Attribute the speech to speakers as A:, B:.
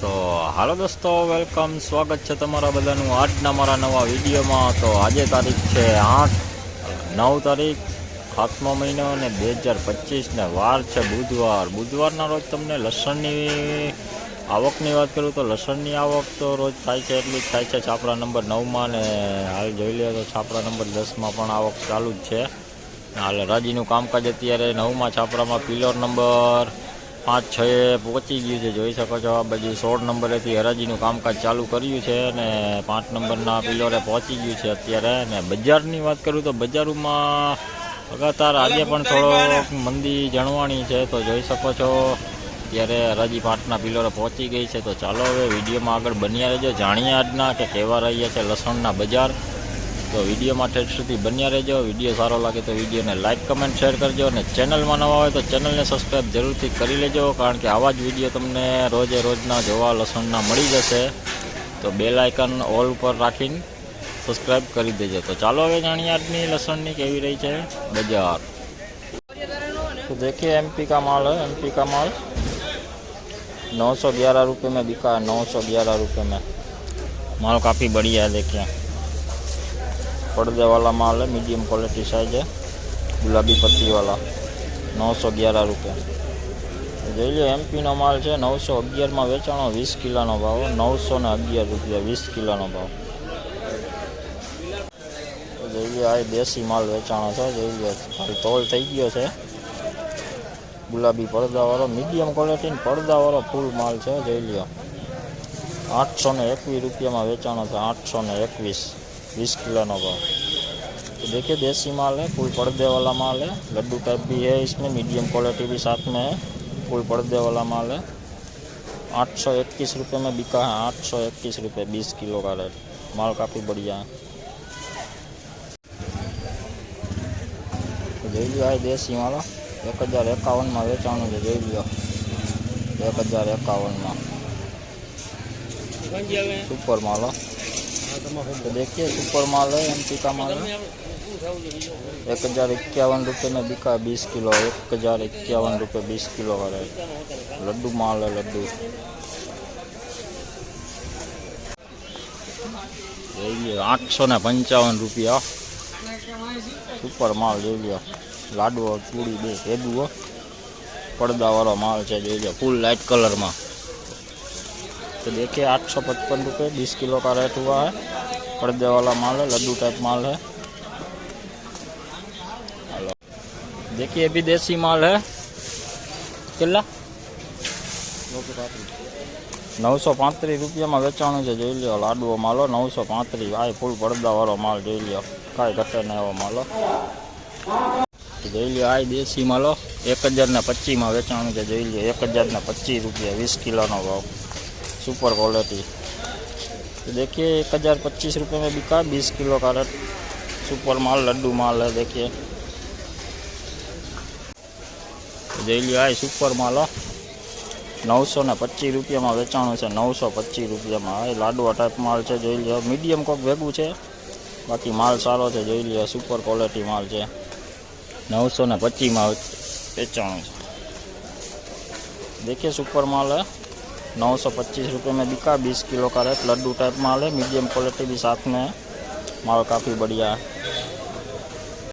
A: તો હાલો દોસ્તો વેલકમ સ્વાગત છે તમારા બધાનું આજના મારા નવા વિડીયોમાં. તો આજે તારીખ છે આઠ, નવ તારીખ સાતમો મહિનો અને બે હજાર પચીસને વાર છે બુધવાર. બુધવારના રોજ તમને લસણની આવકની વાત કરું તો લસણની આવક તો રોજ થાય છે એટલી જ થાય છે. છાપરા નંબર નવમાં ને હાલ જોઈ લે તો છાપરા નંબર દસમાં પણ આવક ચાલુ જ છે. હાલ રાજીનું કામકાજ અત્યારે નવમાં, છાપરામાં પિલર નંબર પાંચ, છ એ પહોંચી ગયું છે. જોઈ શકો છો આ બાજુ સોળ નંબરેથી હરાજીનું કામકાજ ચાલુ કર્યું છે અને પાંચ નંબરના પિલોરે પહોંચી ગયું છે અત્યારે. અને બજારની વાત કરું તો બજારોમાં લગાતાર આજે પણ થોડો મંદી જણવાણી છે. તો જોઈ શકો છો અત્યારે હરાજી પાંચના પિલોરે પહોંચી ગઈ છે. તો ચાલો હવે વિડીયોમાં આગળ બન્યા રહેજો. જાણીએ આજના કે કેવા રહ્યા છે લસણના બજાર. તો વિડીયોમાં ઠેઠ સુધી બન્યા રહેજો વિડીયો સારો લાગે તો વિડીયોને લાઇક કમેન્ટ શેર કરજો અને ચેનલમાં નવા હોય તો ચેનલને સબસ્ક્રાઈબ જરૂરથી કરી લેજો કારણ કે આવા જ વિડીયો તમને રોજે રોજના જોવા લસણના મળી જશે તો બેલ આઇકન ઓલ ઉપર રાખીને સબસ્ક્રાઈબ કરી દેજો તો ચાલો હવે જાણીએ આજની લસણની કેવી રહી છે બજાર तो देखिए एमपी का माल है एमपी का माल नौ सौ ग्यारह रुपये में बिका है नौ सौ ग्यारह रुपये में माल काफ़ी बढ़िया है देखिए પડદાવાલામાં આવે મીડિયમ ક્વોલિટી સાઈઝે ગુલાબી પત્તીવાળા નવસો અગિયાર રૂપિયા. જોઈ લો એમપીનો માલ છે, નવસો અગિયારમાં વેચાણો, વીસ કિલોનો ભાવ, નવસો ને અગિયાર રૂપિયા, વીસ કિલોનો ભાવ. જોઈ લો આ દેશી માલ વેચાણો છે, જોઈ લો તોલ થઈ ગયો છે. ગુલાબી પડદાવાળો મીડિયમ ક્વોલિટીનો પડદાવાળો ફૂલ માલ છે, જોઈ લ્યો. આઠસો ને એકવીસ રૂપિયામાં વેચાણો છે, આઠસો ને એકવીસ. बीस किलो नो भाव तो देखिए देसी माल है फुल पर्दे वाला माल है लड्डू टाइप भी है इसमें मीडियम क्वालिटी भी साथ में है फुल पर्दे वाला माल है आठ सौ इक्कीस रुपये में बिका है आठ सौ इक्कीस रुपये बीस किलो का रेट माल काफ़ी बढ़िया है तो જોઈ લ્યો આ દેશી માલ એક હજાર એકાવનમાં વેચાણું છે જોઈ લ્યો એક હજાર એકાવનમાં સુપર માલ હો तो देखिए सुपर माल है एमपी का माल है एक हजार इक्यावन रुपये में बिका बीस किलो एक हजार इक्यावन रुपये बीस किलो का रेट लड्डू माल है लड्डू જોઈ લ્યો આઠસો ને પંચાવન રૂપિયા સુપર માલ જોઈ લ્યો લાડવો ચૂડી બે ભેગું પડદાવાળો માલ છે જોઈ લો ફૂલ लाइट कलर में तो देखिए आठ सौ पचपन रुपये बीस किलो का रेट हुआ है पर्दे वाला माल है लड्डू टाइप माल है हेलो देखिए अभी देसी माल है किला નવસો પાંત્રીસ રૂપિયામાં વેચાણું છે જોઈ લ્યો લાડવો માલો નવસો પાંત્રીસ આ ફૂલ પડદાવાળો માલ જોઈ લ્યો કાંઈ ઘટે ને એવો માલો જોઈ લ્યો આ દેશી માલો એક હજાર ને પચીસમાં વેચાણું છે જોઈ લ્યો એક હજાર ને પચીસ રૂપિયા વીસ કિલોનો ભાવ सुपर क्वालिटी तो देखिए एक हज़ार पच्चीस रुपये में बिका बीस किलो का रेट सुपर माल लड्डू माल है देखिए तो જોઈ લ્યો આ સુપર માલ હો. નવસો ને પચીસ રૂપિયામાં વેચાણું છે નવસો પચીસ રૂપિયામાં આ લાડવા ટાઈપ માલ છે જોઈ લ્યો મીડિયમ કોક ભેગું છે બાકી માલ સારો છે જોઈ લ્યો સુપર ક્વોલિટી માલ છે નવસો ને પચીસમાં વેચાણું છે देखिए सुपर माल है नौ सौ पच्चीस रुपये में बिका बीस किलो का रेट लड्डू टाइप माल है मीडियम क्वालिटी भी साथ में है माल काफ़ी बढ़िया है